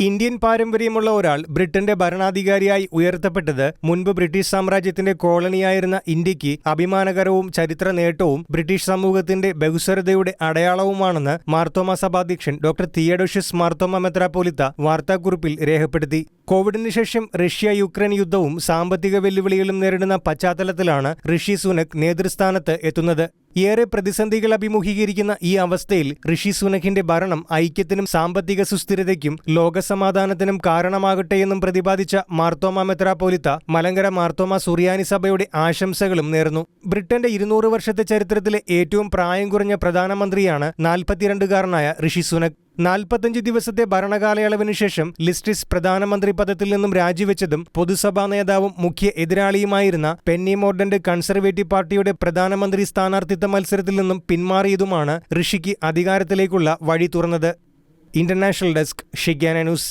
Indian പാരമ്പര്യമുള്ള ഒരാൾ ബ്രിട്ടന്റെ ഭരണാധികാരിയായി ഉയർത്തപ്പെട്ടത് മുൻപ് ബ്രിട്ടീഷ് സാമ്രാജ്യത്തിന്റെ കോളനിയായിരുന്ന ഇന്ത്യയ്ക്ക് അഭിമാനകരവും ചരിത്ര നേട്ടവും ബ്രിട്ടീഷ് സമൂഹത്തിന്റെ ബഹുസ്വരതയുടെ അടയാളവുമാണെന്ന് മാർത്തോമ സഭാധ്യക്ഷൻ ഡോക്ടർ തിയഡോഷ്യസ് മാർത്തോമ മെത്രാപ്പോലിത്ത വാർത്താക്കുറിപ്പിൽ രേഖപ്പെടുത്തി. കോവിഡിന് ശേഷം റഷ്യ യുക്രൈൻ യുദ്ധവും സാമ്പത്തിക വെല്ലുവിളികളും നേരിടുന്ന പശ്ചാത്തലത്തിലാണ് ഋഷി സുനക് നേതൃസ്ഥാനത്ത് എത്തുന്നത്. ഏറെ പ്രതിസന്ധികൾ അഭിമുഖീകരിക്കുന്ന ഈ അവസ്ഥയിൽ ഋഷി സുനഖിന്റെ ഭരണം ഐക്യത്തിനും സാമ്പത്തിക സുസ്ഥിരതയ്ക്കും ലോകസമാധാനത്തിനും കാരണമാകട്ടെയെന്നും പ്രതിപാദിച്ച മാർത്തോമ മെത്രാപോലിത്ത മലങ്കര മാർത്തോമ സുറിയാനി സഭയുടെ ആശംസകളും നേർന്നു. ബ്രിട്ടന്റെ ഇരുന്നൂറ് വർഷത്തെ ചരിത്രത്തിലെ ഏറ്റവും പ്രായം കുറഞ്ഞ പ്രധാനമന്ത്രിയാണ് നാൽപ്പത്തിരണ്ടുകാരനായ ഋഷി സുനക് നാൽപ്പത്തഞ്ച് ദിവസത്തെ ഭരണകാലയളവിനു ശേഷം ലിസ്റ്റിസ് പ്രധാനമന്ത്രി പദത്തിൽ നിന്നും രാജിവെച്ചതും പൊതുസഭാ നേതാവും മുഖ്യ എതിരാളിയുമായിരുന്ന പെന്നി മോർഡന്റ് കൺസർവേറ്റീവ് പാർട്ടിയുടെ പ്രധാനമന്ത്രി സ്ഥാനാർത്ഥിത്വ മത്സരത്തിൽ നിന്നും പിന്മാറിയതുമാണ് ഋഷിക്ക് അധികാരത്തിലേക്കുള്ള വഴി തുറന്നത്. ഇന്റർനാഷണൽ ഡെസ്ക് ഷിഗ്യാന ന്യൂസ്.